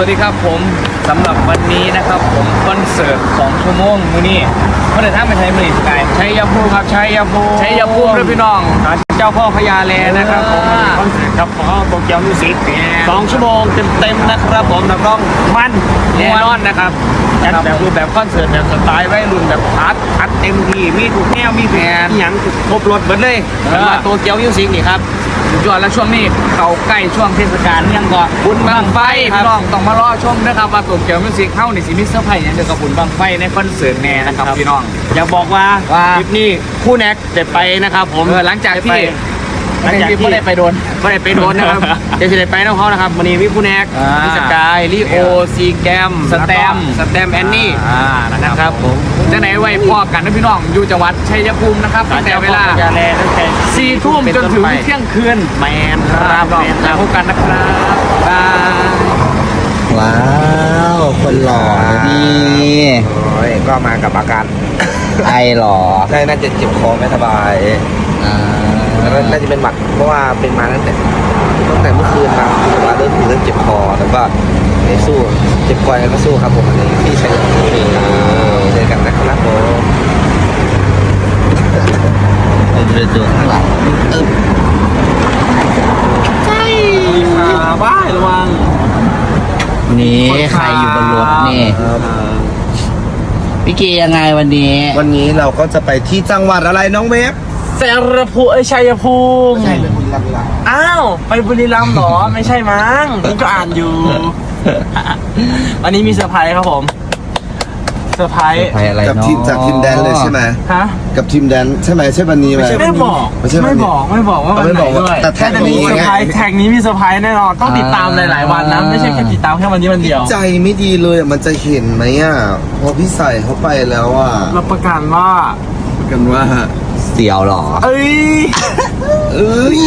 วัสดีครับผมสำหรับวันนี้นะครับผมคอนเสิร์ต2ชั่วโมงมื้อนี้เมื่อไหร่ท่านไปใช้มือสกายชัยภูมิครับชัยภูมิใช้ยาพูมด้วยพี่น้องเจ้าพ่อพญาแลนะครับผมคอนเสิร์ตครับของโตเกียวมิวสิกแหมสองชั่วโมงเต็มๆนะครับผมนักร้องมันแน่นอนนะครับจัดแบบรูปแบบคอนเสิร์ตแบบสไตล์วัยรุ่นแบบอัดอัดเต็มที่มีทุกแนวมีแผนอย่างครบรถหมดเลยเออสำหรับโตเกียวมิวสิกนี่ครับ สุดยอดแล้วช่วงนี้เขาใกล้ช่วงเทศกาลยังก็บุญบังไฟครับพี่น้องต้องมารอชมนะครับว่าตัวเกียวมิวสิกเข้านี่สิมีเซอร์ไพรส์อย่างเดียวกับบุญบังไฟในคอนเสิร์ตแน่นะครับพี่น้อง อยากบอกว่าว่าคลิปนี้คู่แน็กได้ไปนะครับผมเออหลังจากที่ หลังจากที่ไม่ได้ไปโดนไม่ได้ไปโดนนะครับเดี๋ยวจะได้ไปน้องเขานะครับวันนี้มีคู่แน็กอ่ามีสกายลีโอซีแกมสแตมสแตมแอนนี่อ่านะคนะรับครับผมจะไหนไว้พ่อกันนะพี่น้องอยู่จังหวัดชัยภูมินะครับตั้งแต่เวลาจะแลตั้งแต่สี่ทุ่มจนถึงเที่ยงคืนแมนคครัรับบแมนคแล้รัวบพบกันนะครับบายว้าวคนหล่อนี่โอ้ยก็มากับอาการไอหล่อได้น่าจะเจ็บคอไม่สบายอ่า แล้วก็น่าจะเป็นหวัดเพราะว่าเป็นมาตั้งแต่ตั้งแต่เมื่อคืนมาคือว่าเริ่มเริ่มเจ็บคอแล้วก็ได้สู้เจ็บคอแล้วก็สู้ครับผมในที่ใช้เจอกันนะครับผมเราจะไปดูข้างหลังอึ๊บขาบ้ายระวังนี่ใครอยู่บนรถนี่พี่เกยังไงวันนี้ วันนี้เราก็จะไปที่จังหวัดอะไรน้องเวฟ สรภูเอ้ยชัยภูมิใช่เป็นบุรีรัมย์อ้าว ไปบุรีรัมย์เหรอ ไม่ใช่มั้งผมก็อ่านอยู่ วันนี้มีเซอร์ไพรส์ครับผมเซอร์ไพรส์ใครอะไรกับเนาะทีมจากทีมแดนเลยใช่ไหมฮะ กับทีมแดนใช่ไหมใช่วันนี้ไหม ไม่บอกไม่ใช่วันนี้ไม่บอกไม่บอกว่าวันไม่ไหนบอกว่าด้วยแต่แท็กมีนี้เซอร์ไงไพรส์แท็กนี้มีเซอร์ไพรส์แน่นอนต้องติดตามหลายๆวันนะไม่ใช่แค่ติดตามแค่วันนี้วันเดียว ใจไม่ดีเลยอะมันจะเห็นไหมอะพอพี่ใส่เขาไปแล้วอะรับประกันว่า กันว่า เสียวหรอ เอ้ยเอ้ย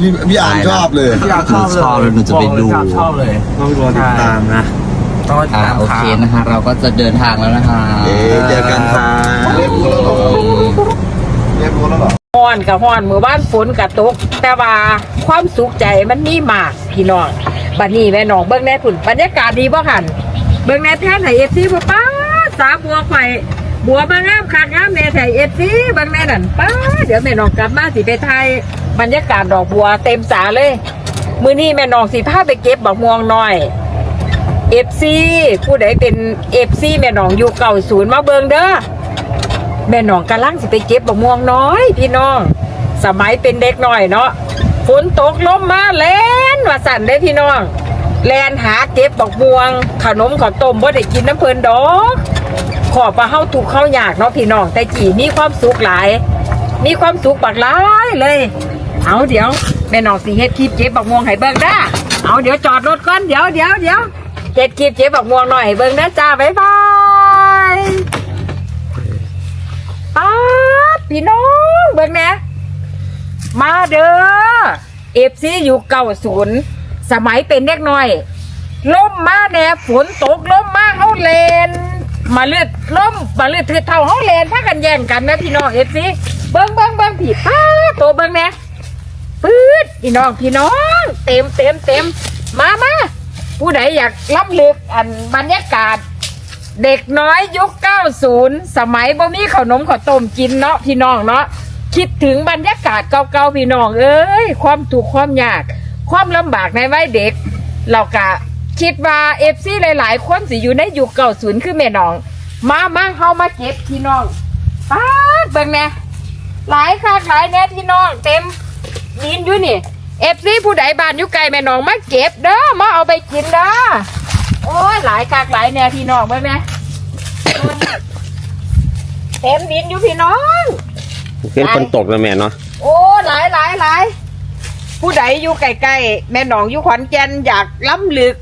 พี่พี่อ่านชอบเลยอยากชอบเลยชอบเลยหนูจะไปดูบอกเลยอยากชอบเลยต้องรอติดตามนะต้องติดอ่าตามโอเคข่าวนะฮะเราก็จะเดินทางแล้วนะคะเอ๊ะเจอกันครับเรียบร้อยแล้วเรียบร้อยแล้วเหรอ ฮ้อนกับฮ้อนมือบ้านฝนกับตก แต่ว่าความสุขใจมันมีมากพี่น้องบัดนี้แม่น้องเบิ่งแน่พุ่นบรรยากาศดีบ่หันเบิ่งแน่แท้ไหนเอฟซีบ่ป้าดสาบัวไข่ บัวมางามคักงามแน่ไทยเอฟซีบิ่งแน่นั่นป้าเดี๋ยวแม่น้องกลับมาสิไปไทยบรรยากาศดอกบัวเต็มสาเลย มื้อนี้แม่น้องสิพาไปเก็บบักม่วงหน้อยเอฟซีผู้ใดเป็นเอฟซีแม่น้องอยู่เก่าศูนย์มาเบิงเด้อแม่น้องกำลังสิไปเก็บบักม่วงน้อย พี่น้อง สมัยเป็นเด็กหน้อยเนาะฝนตกลมมาแลนว่าสั่นได้พี่น้องแลนหาเก็บบักม่วงขนมข้าวต้มบ่ได้กินน้ำเพลินดอก ขอบว่าเฮาถูกเข์เฮายากเนาะพี่น้องแต่จีมีความสุขหลาย มีความสุขบักหลายเลย เอาเดี๋ยวแม่น้องสิเฮ็ดคลิปเก็บบักม่วงให้เบิ่งเด้อเอาเดี๋ยวจอดรถก่อนเดี๋ยวเดี๋ยวเดี๋ยวเฮ็ดคลิปเก็บบักม่วงหน่อยให้เบิ่งเด้อจ้าบ๊ายบายป๊าพี่น้องเบิ่งแหนะมาเด้อเอฟซีอยู่เก่าศูนย์สมัยเป็นเด็กน้อยล่มมาแน่ฝนตกล่มมาเฮาเลน มาเลือดล่มมาเลือดถือเท่าเฮาเลนถ้ากันแย่งกันนะพี่น้องเอฟซีเบิ่งเบิ่งเบิ่งผีป้าโตเบิ่งแหนะปื๊ดพี่น้องพี่น้อง เต็มเต็มเต็มมามาผู้ใดอยากล้ำลึกอันบรรยากาศ เด็กน้อยยุค 90 สมัยบ่มีขนมข้าวต้มกินเนาะพี่น้องเนาะคิดถึงบรรยากาศเก่าๆพี่น้องเอ้ยความถูกความยาก ความลำบากในวัยเด็ก เรากะ คิดว่าเอฟซีหลาย ๆ คนสิอยู่ในยุค90คือแม่น้อง มามาเฮามาเก็บพี่น้องป๊าดเบิ่งแหน่หลายคักหลายแน่พี่น้อง เต็มดินอยู่นี่เอฟซีผู้ใดบ้านอยู่ไกลแม่น้องมาเก็บเด้อมาเอาไปกินเด้อโอ้ยหลายคักหลายแน่พี่น้องเบิ่งแหน่เต็มดินอยู่พี่น้อง เป็นคนตกนะแม่เนาะโอ้หลายหลายหลายผู้ใดอยู่ใกล้ๆแม่หนองอยู่ขอนแก่นอยากล้ำลึก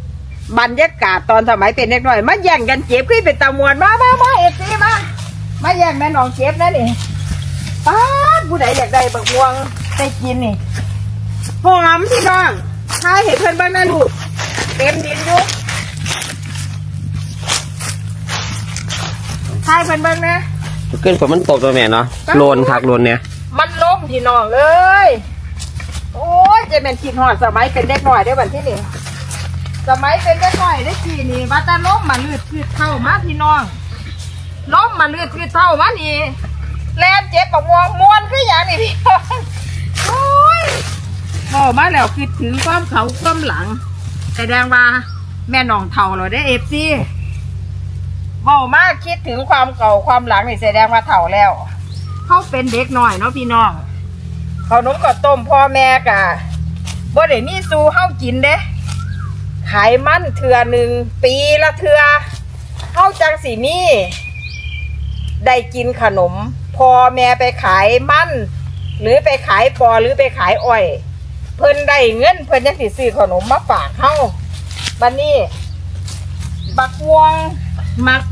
บรรยากาศตอนสมัยเป็นเด็กน้อย มาแย่งกันเจ็บขึ้นเป็นตะมวนมามามาเอฟซีมามาแย่งแม่หนองเจ็บนะนี่ป้าดผู้ใดอยากได้บักม่วงได้กินนี่หอมพี่น้องถ้าเห็นเพื่อนบ้างนะลูกเต็มดินอยู่ทายเพื่อนเบ้างนะขึ้นฝนมันตกนะแม่เนาะโลนคักโลนเนี่ย มันล้มพี่น้องเอ้ยโอ้ยจะเป็นคิดหอดสมัยเป็นเด็กหน่อยได้อวันที่นี่ สมัยเป็นได้ก่อยได้กี่นี่ว่าแต่ล้มมาลืดพืดเท่ามาพี่น้องล้มมาลืดพืดเท่ามานี่แลนเจ็บปะมวงมวนคืออย่างนี้พี่น้องโอ้ยบอกมาแล้วคิดถึงความเขาความหลังแสดงว่าแม่น้องเท่าเราได้เอฟซีบอกมาคิดถึงความเก่าความหลังนี่แสดงว่าเท่าแล้ว เขาเป็นเด็กหน่อยเนาะพี่น้องเขานมก็ต้มพ่อแม่กะบ่ได้มีสู่เฮากินเด้ ขายมันเทือหนึ่งปีละเทือเข้าจังสีมีได้กินขนม พอแม่ไปขายมันหรือไปขายปอหรือไปขายอ้อย เพิ่นได้เงินเพิ่นยังสิซื้อขนมมาฝากเฮาบันนี้บักวงมัก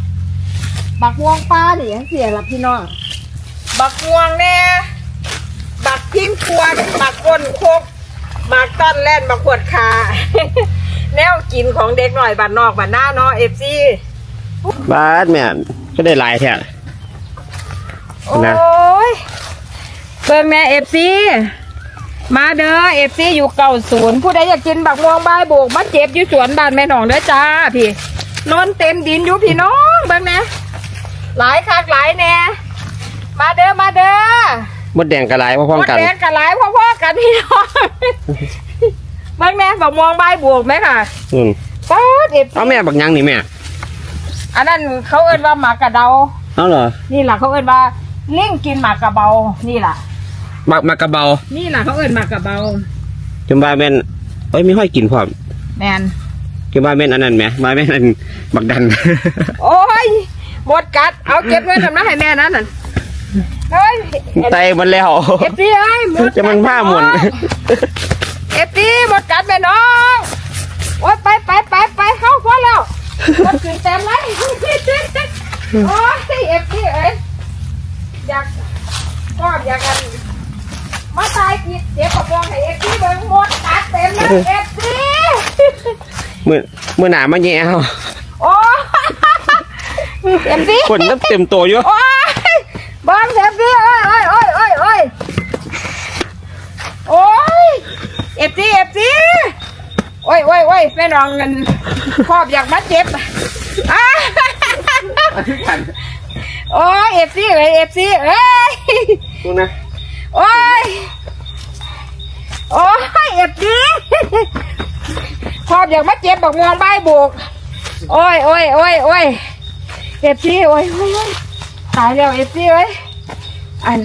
บักวงป้าดิยังเสียละพี่น้องบักวงแน่บักพิ้งควนบักก้นโคกบักต้นแล่นบักขวดขา แนวกินของเด็กหน่อยบ้านนอกบ้านหน้าเนาะเอฟซีบ้านแม่นก็ได้หลายแท้โอ้นะยเบิ่งแม่เอฟซีมาเด้อเอฟซีอยู่เก่าศูนย์ผู้ใดอยากกินบักม่วงบายโบกมาเจ็บอยู่สวนบ้านแม่หนองเด้อจ้าพี่นอนเต็มดินอยู่พี่น้องเบิ่งแหน่หลายคักหลายแน่มาเด้อมาเด้อมดแดงกระไรพร้อมๆกันมดแดงกับหลายพ่อๆกันพี่น้อง เบิ่งแหน่บักม่วงบายโบกไหมค่ะอืมป๊าดเอฟเอาแม่บักยังนี่แม่อันนั้นเขาเอิ้นว่าหมากกระเดา เอาเหรอนี่แหละเขาเอิ้นว่าเล่งกินหมากกระเบา นี่แหละบักมากระเบานี่แหละเขาเอิ้นหมากกระเบา จนบ้าแม่นเอ้ยมีห้อยกินพร้อมแมนจนบ้าแม่นอันนั้นแหม่บ้าแม่นอันบักดัน โอ้ยหมดกัด เอาเก็บเงินทำน้าให้แม่นั้นน่ะเฮ้ยไตมันแล้ว เอฟซีเอ้ยหมดจะมันผ้าหมุน เอฟซีหมดกัดแม่น้องโอ้ยไปไปไปไปเข้าพอแล้วหมดขึ้นเต็มเลยโอ้ยเอฟซีเอ้ยอยากก็อยากกันมาตายกิดเจ็บกระบองให้เอฟซีเบิ่งหมดกัดเต็มเลยเอฟซีมือมือหนามาแย่เอาโอ้ยเต็มที่คนน้ำเต็มตัวอยู่โอ้ยบอลเต็มที่โอ้ยโอ้ยโอ้ยโอ้ยโอ้ยโอ้ยเอ ฟซีเอฟซีโอ้ยโอ้ยโอ้ยแม่น้องเงินครอบอยากมาเจ็บอะโอ้ยเอฟซีเอ้ยเอฟซีเอ้ยดูนะโอ้ยโอ้ยเอฟซีครอบอยากมาเจ็บบอกมองใบายบุกโอ้ยโอ้ยโอ้ยโอ้ยเอฟซีโอ้ยโอ้ยโอ้ยตายแล้วเอฟซีเอ้ยอัน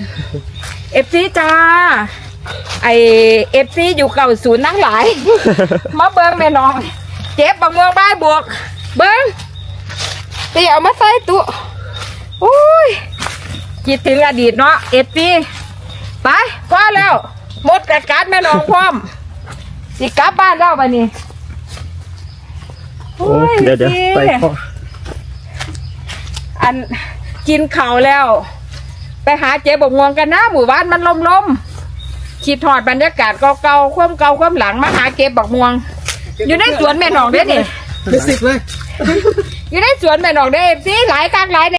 เอฟซีจ้า ไอเอฟซีอยู่เก่าศูนย์นั่งหลาย มาเบิ้งแม่น้อง เจ็บบักเมืองบ้ายบวก เบิ้งตีเอามาใส่ตู้อุ้ยคิดถึงอดีตเนาะเอฟซีไปพอแล้วหมดกัดกัดแม่น้องพร้อมสิกลับบ้านแล้วบัดนี้โอ้ยเดี๋ยวเดี๋ยวพี่ไปพ่ออันกินข้าวแล้ว ไปหาเจ๊บกงวงกันนะหมู่บ้านมันลมลมๆ คิดถอดบรรยากาศเก่าๆความเก่าความหลังมาหาเก็บบักม่วง อยู่ในสวนแม่หนองเด้อนี่เป็นสิบเลย อยู่ในสวนแม่หนองเด้อสิหลายครั้งหลายเนี่ย